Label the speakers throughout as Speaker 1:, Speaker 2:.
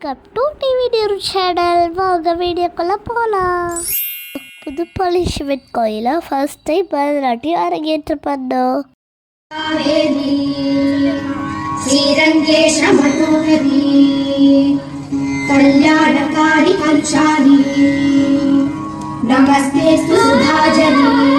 Speaker 1: Welcome to TV டியூர் channel வாங்க வீடியோக்குள்ளே போகலாம் புதுப்பள்ளி சிவன் கோயிலை ஃபர்ஸ்ட் டைம் பரதநாட்டியம் அரங்கேற்று பண்ணோம்
Speaker 2: கல்யாணகாரி கல்சாரி நமஸ்தே சுதாஜனி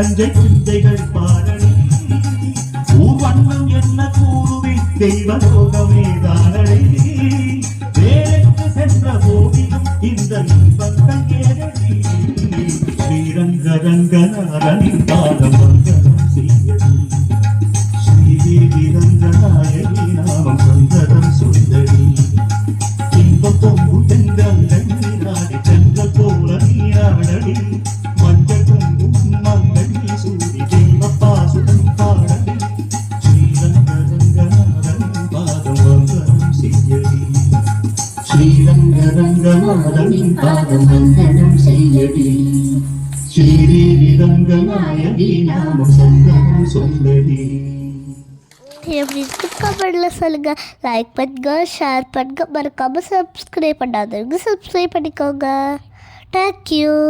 Speaker 2: தஞ்சை சிந்தைகள் பாரணி. ஊர்வண்ணம் என்ன
Speaker 3: கூறுவி தெய்வ லோகமே தாரணி. வேலைக்கு சென்ற போதிலும் இந்த இன்பங்கள் ஏறி. ரங்க பாதம் பாதமின் பாதமந்தனம் செய்யடி ஸ்ரீரங்கநாயகி நாமம் சந்தனம் சொல்லடி
Speaker 1: எப்படி இருக்கு கமெண்டில் சொல்லுங்கள் லைக் பண்ணுங்க ஷேர் பண்ணுங்க மறக்காமல் சப்ஸ்கிரைப் பண்ணாதவங்க சப்ஸ்கிரைப் பண்ணிக்கோங்க தேங்க்யூ